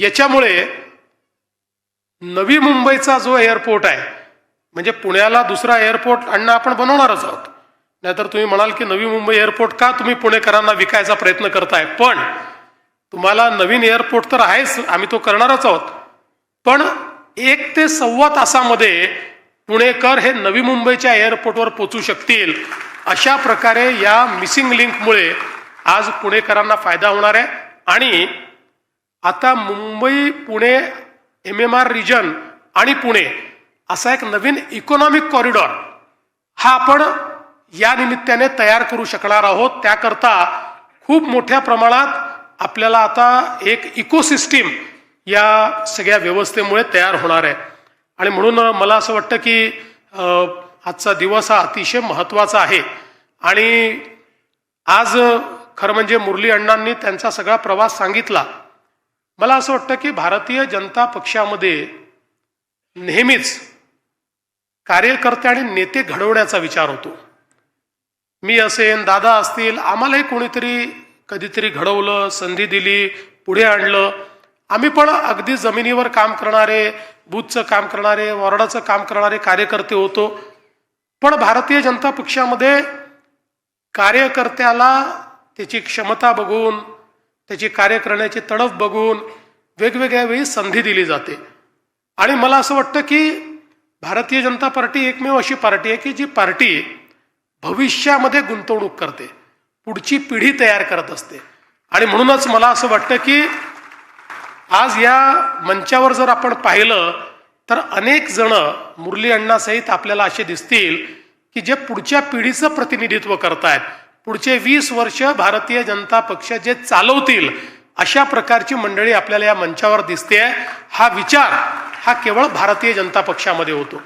याच्यामुळे नवी मुंबईचा जो एअरपोर्ट आहे म्हणजे पुण्याला दुसरा एअरपोर्ट आणणं आपण बनवणारच आहोत. नाहीतर तुम्ही म्हणाल की नवी मुंबई एअरपोर्ट का तुम्ही पुणेकरांना विकायचा प्रयत्न करताय? पण तुम्हाला नवीन एअरपोर्ट तर आहेच आम्ही तो करणारच आहोत. पण एक ते सव्वा तासामध्ये पुणेकर हे नवी मुंबईच्या एअरपोर्टवर पोचू शकतील. अशा प्रकारे या मिसिंग लिंकमुळे आज पुणेकरांना फायदा होणार आहे. आणि आता Mumbai Pune M M R region आणि पुणे असा एक नवीन इकॉनॉमिक कॉरिडॉर हा आपण या निमित्ताने तयार करू शकणार आहोत. त्याकरता खूप मोठ्या प्रमाणात आपल्याला आता एक इकोसिस्टीम या सगळ्या व्यवस्थेमुळे तयार होणार आहे. आणि म्हणून मला असं वाटतं की आजचा दिवस हा अतिशय महत्त्वाचा आहे. आणि आज खरं म्हणजे मुरली अण्णांनी त्यांचा सगळा प्रवास सांगितला. मला असं वाटतं की भारतीय जनता पक्षामध्ये नेहमीच कार्यकर्ते आणि नेते घडवण्याचा विचार होतो. मी असेन दादा असतील आम्हालाही कोणीतरी कधीतरी घडवलं संधी दिली पुढे आणलं. आम्ही पण अगदी जमिनीवर काम करणारे बूथचं काम करणारे वॉर्डाचं काम करणारे कार्यकर्ते होतो. पण भारतीय जनता पक्षामध्ये कार्यकर्त्याला त्याची क्षमता बघून त्याची कार्य करण्याची तडफ बघून वेगवेगळ्या वेळी संधी दिली जाते. आणि मला असं वाटतं की भारतीय जनता पार्टी एकमेव अशी पार्टी आहे की जी पार्टी भविष्यामध्ये गुंतवणूक करते पुढची पिढी तयार करत असते. आणि म्हणूनच मला असं वाटतं की आज या मंचावर जर आपण पाहिलं तर अनेक जण मुरली अण्णासहित आपल्याला असे दिसतील की जे पुढच्या पिढीचं प्रतिनिधित्व करतायत. पुढचे वीस वर्ष भारतीय जनता पक्ष जे चालवतील अशा प्रकारची मंडळी आपल्याला या मंचावर दिसते हा विचार हा केवळ भारतीय जनता पक्षामध्ये होतो.